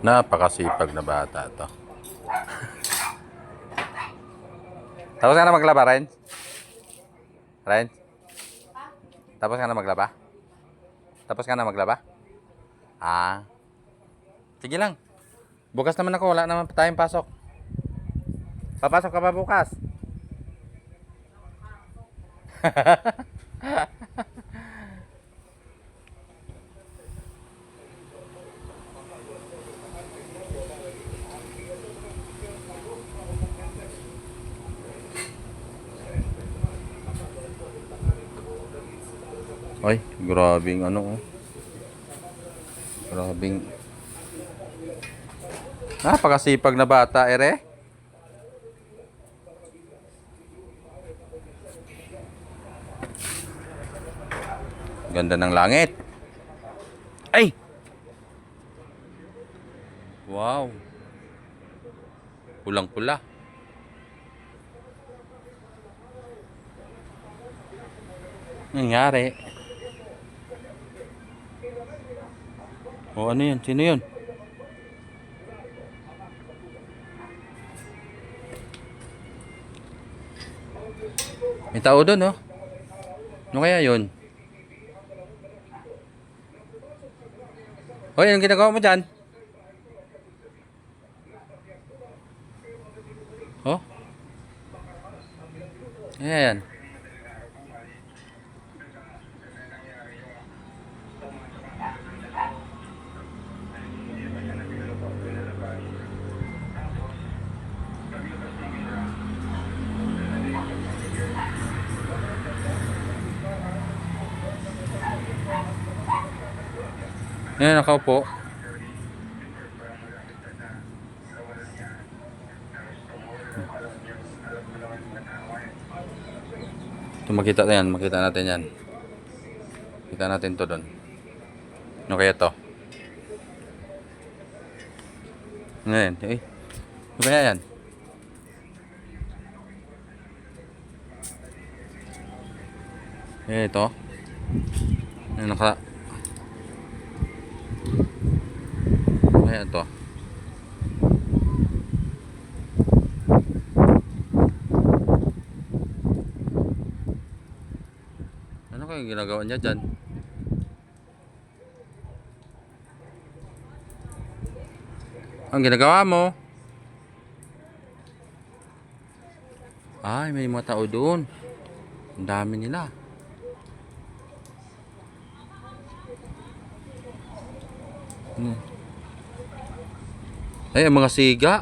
Napakasipag na bata to. Tapos ka na maglaba, Ren? Ren? Tapos ka na maglaba? Tapos ka na maglaba? Ah. Sige lang. Bukas naman ako. Wala naman pa tayong pasok. Papasok ka ba bukas? Ay, grabing ano oh. Grabing Napakasipag na bata, ere. Ganda ng langit. Ay! Wow. Pulang-pula. Nangyari. O ano yun? Sino yun? May tao doon, oh. Ano kaya yun? Hoy, anong ginagawa mo dyan? Oh? Ayan. Ayan, nakaupo. Ito makita na yan, makita natin yan. Kita natin to doon. Ano kaya to? Ano yan? Eh, ano kaya yan? Eh, ito. Ano naka... Kaya to? Ano kaya ginagawa niya dyan? Ang ginagawa mo? Ay, may mga tao doon. Ang dami nila. Hmm. Ay, mga siga.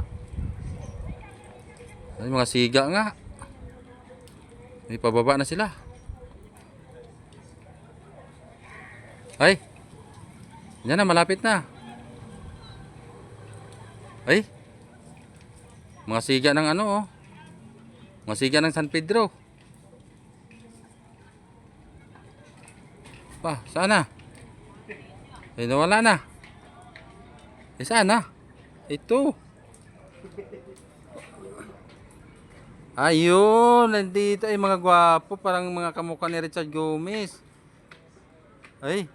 Ay, mga siga nga. May pababa na sila. Ay. Yan na, malapit na. Ay. Mga siga ng ano, oh. Mga siga ng San Pedro. Pa, saan na? Ay, nawala na. Eh, saan na? Ito. Ayun, nandito ay mga gwapo, parang mga kamukha ni Richard Gomez. Ay.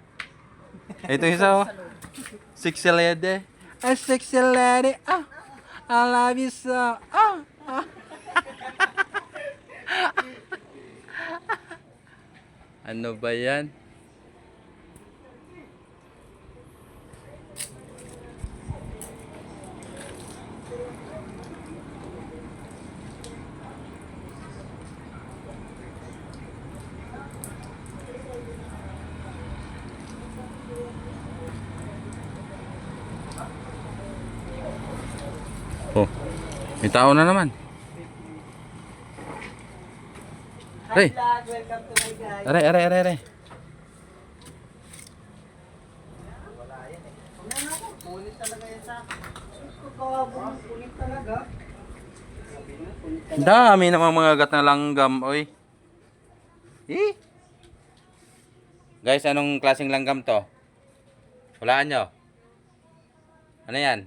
Ito isa oh. Sexy lady. Ah, sexy lady. Ah. I love you so. Ah. ah. ano ba yan? May tao na naman. Aray. Welcome to my guys. Aray, aray, aray, aray. Punit talaga yan sa punit talaga. Dami namang mga gat na langgam, oy. Eh? Guys, anong klaseng langgam to? Hulaan nyo. Ano yan?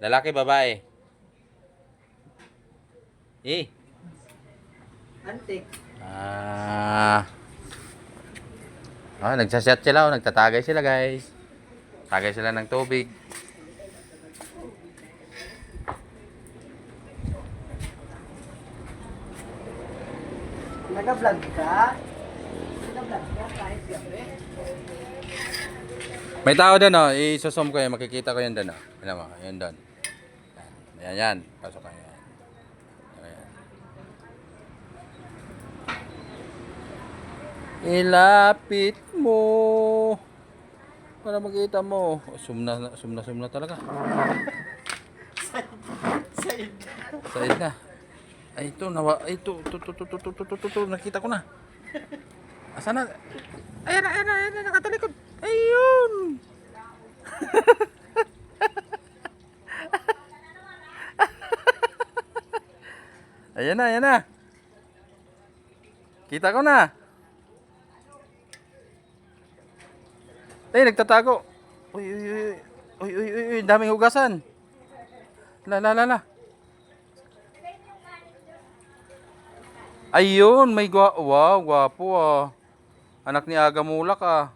Lalaki, babae? Eh. Antik. Ah. Ah, nagsaset sila, oh, nagtatagay sila, guys. Tagay sila ng tubig. Nag-vlog ka? Nag-vlog ka kahit gabi? May tao doon, oh. Isusom ko yun. Makikita ko yun doon, oh. Alam mo, yun doon. Yan, yan. Pasok kayo. Ilapit mo. Para makita mo. Oh, Zoom na, zoom na, zoom na talaga. Sa'yo. Side na. Ay, ito, nawa, ay, ito, ito, ito, ito, ito, ito, ito, nakita ko na. Asa na? Ayan na, ayan na, ayan na, nakatalikod. Ayun! ayan na, ayan na. Kita ko na. Ay, nagtatago. Uy, uy, uy, uy, uy, uy, uy, daming hugasan. La, la, la, la. Ayun, may gwa wow, gwapo ah. Anak ni Aga Mulak ah.